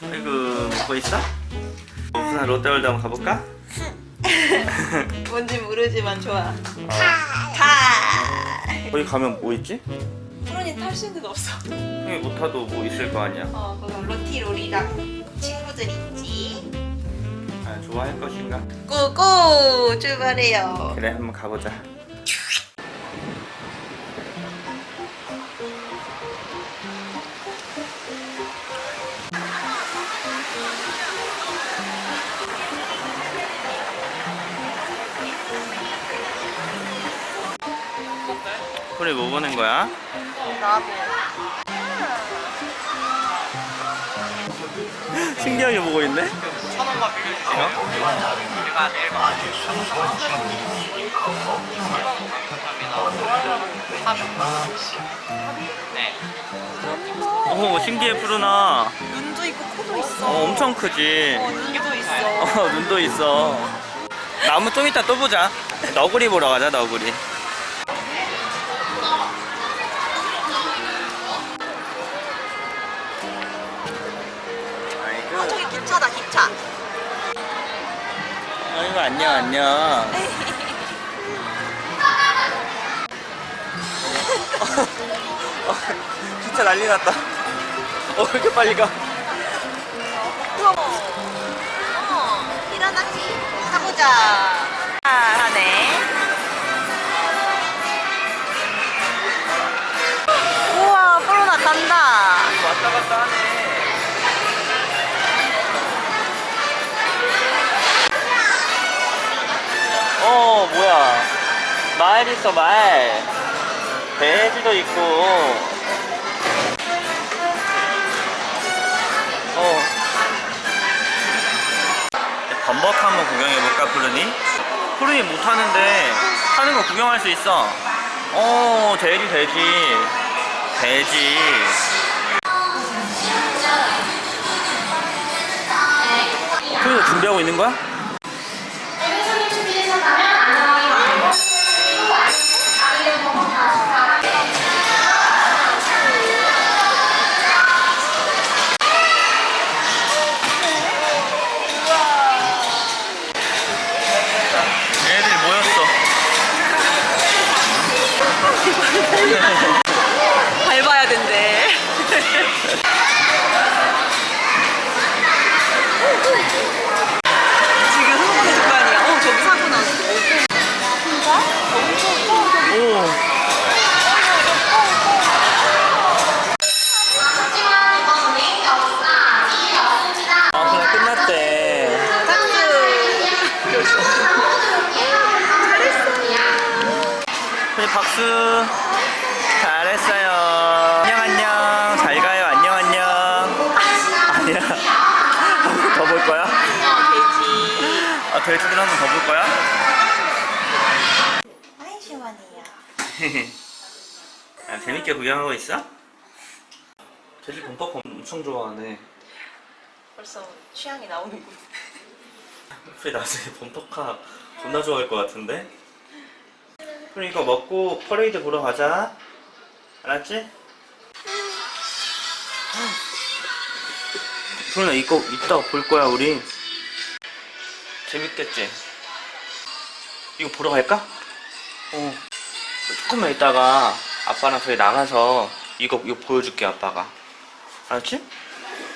갖고 있어? 부산 롯데월드 한번 가볼까? 뭔지 모르지만 좋아. 어. 타. 거기 가면 뭐 있지? 프로니 탈 수 있는 데 없어. 형이 못 타도 뭐 있을 거 아니야 어, 거기 로티롤이랑 친구들 있지. 아, 좋아할 것인가? 고고 출발해요. 그래 한번 가보자 소리 뭐 보는 거야? 나도. 신기하게 보고 있네? 천 원만 빌려주세요. 제가 내일 네. 오 신기해 푸르나 눈도 있고 코도 있어. 어, 엄청 크지 어, 눈도 있어. 어 눈도 있어 나무 좀 이따 또 보자 너구리 보러 가자 너구리 아이고 안녕 안녕 어, 진짜 난리 났다 어 왜 이렇게 빨리 가 우와. 어, 일어나지. 가보자. 아, 하네. 우와, 코로나 탄다. 왔다 갔다 하네 말 있어 말. 돼지도 있고. 어. 범벅 한번 구경해볼까 푸르니? 푸르니 못하는데 타는 거 구경할 수 있어. 어 돼지 돼지. 돼지. 푸르니 준비하고 있는 거야? 아 돼지들 한번 더 볼 거야? 아이, 시원해요. 아, 재밌게 구경하고 있어? 돼지 범퍼 엄청 좋아하네 벌써 취향이 나오는군. 프리 나중에 범퍼카 존나 좋아할 것 같은데? 그러니까 먹고 퍼레이드 보러 가자 알았지? 그러나 이거 이따 볼 거야 우리 재밌겠지? 이거 보러 갈까? 어. 조금만 있다가 아빠랑 저희 나가서 이거 이거 보여줄게 아빠가. 알았지?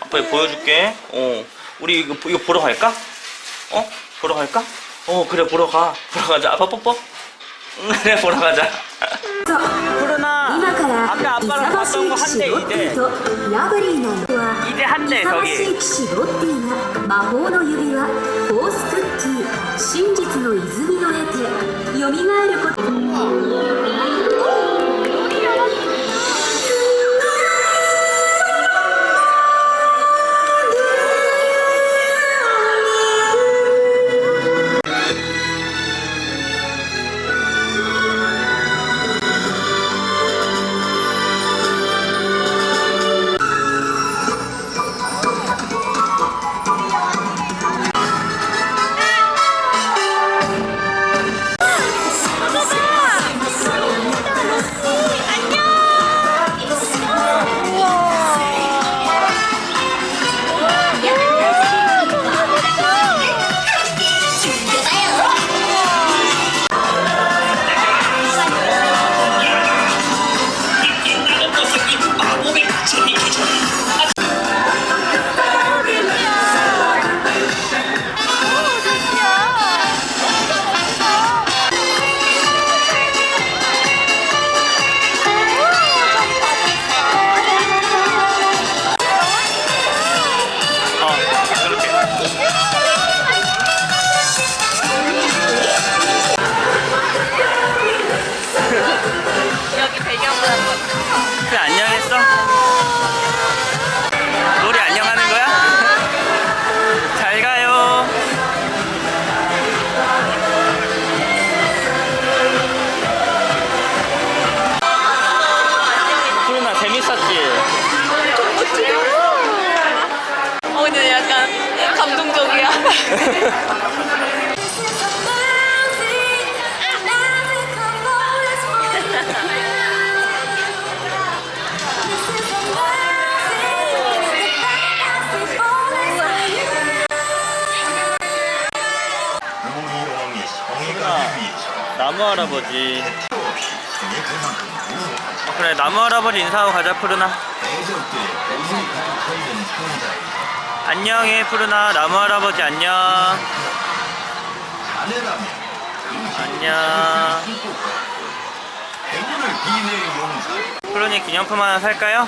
아빠 이거 보여줄게. 어. 우리 이거 이거 보러 갈까? 어? 보러 갈까? 어 그래 보러 가. 보러 가자. 아빠 뽀뽀. 그래 보러 가자. 푸르나 아까 아빠랑 갔던 거 한대 이대. 한데勇ましい騎士ロッティが魔法の指輪フォースクッキー真実の泉の絵でよみがえること。 나무 할아버지. 어, 그래 나무 할아버지 인사하고 가자 푸르나 안녕해 푸르나 나무 할아버지 안녕. 안녕. 푸르니 기념품 하나 살까요?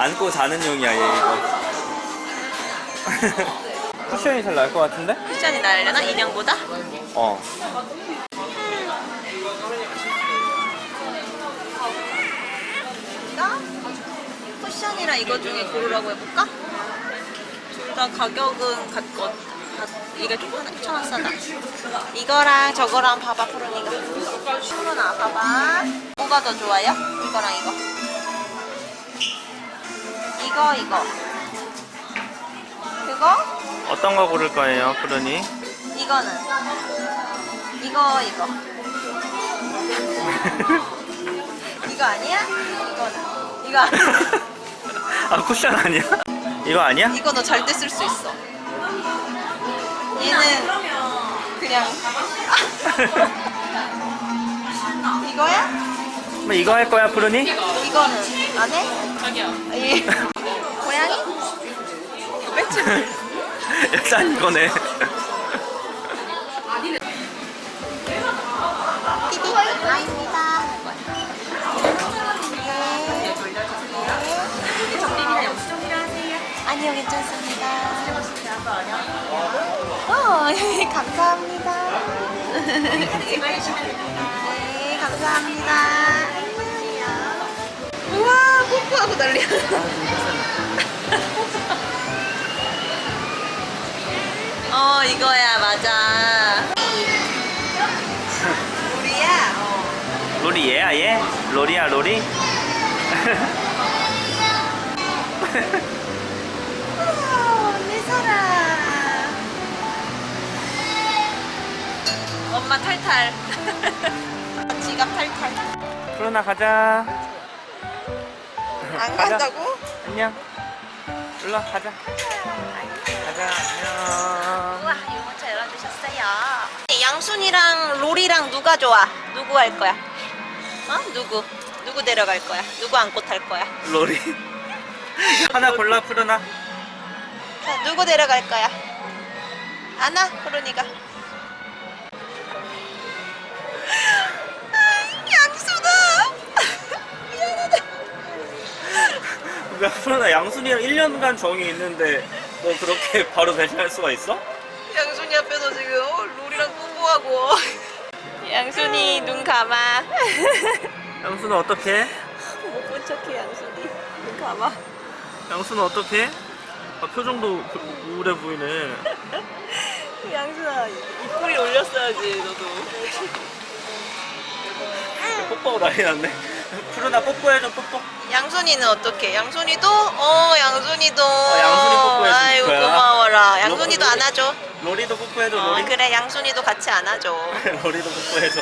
안고 자는 용이야 얘 이거. 쿠션이 잘 나을 것 같은데? 쿠션이 나으려나? 인형보다? 어. 쿠션이랑 이거 중에 고르라고 해볼까? 둘 다 가격은 같거 이게 좀 하나 2,000원 싸다 이거랑 저거랑 봐봐 푸른이가 푸른아 봐봐 뭐가 더 좋아요? 이거랑 이거 이거 이거 그거? 어떤 거 고를 거예요, 푸르니? 이거는 이거 이거 이거 아니야? 이거는 이거 아니야? 아 쿠션 아니야? 이거 아니야? 이거 너 잘 때 쓸 수 있어. 얘는 그냥 이거야? 뭐 이거 할 거야, 푸르니? 이거는 안 해? 자기야. 이 고양이? 배치. 일단 이거네. 띠디 아입니다. 아니요 괜찮습니다. 어 감사합니다. 네 감사합니다. 우와 뽀뽀하고 난리야. 어 이거야 맞아. 우리야. 어. 로리 얘야 얘? 로리야 로리? 우와, 내 사랑. 엄마 탈탈. 지갑 탈탈. 푸르나 가자. 안 가자. 간다고? 안녕. 일로 와, 가자. 가자 안녕. 우와, 유모차 열어주셨어요. 양순이랑 로리랑 누가 좋아? 누구 할 거야? 어? 누구? 누구 데려갈 거야? 누구 안고 탈 거야? 로리. 하나 골라 푸르나. 자, 누구 데려갈 거야? 아나? 그러니까. 야 푸르나 양순이랑 1년간 정이 있는데 너 그렇게 바로 배신할 수가 있어? 양순이 앞에서 지금 어, 롤이랑 뽀뽀하고. 양순이 눈 감아. 양순은 어떻게? 못 본 척해 양순이. 눈 감아. 양순은 어떻게? 아, 표정도 그- 우울해 보이네. 양순아 입꼬리 올렸어야지 너도. 뽀뽀하고 난리 났네. 푸르나 뽀뽀해줘 뽀뽀. 양순이는 어떻게? 양순이도? 어 양순이도. 양순이 뽀뽀해줄 아이고 거야? 고마워라. 양순이도 로- 안아줘. 로리도 뽀뽀해줘 어, 로리. 그래 양순이도 같이 안아줘. 로리도 뽀뽀해줘.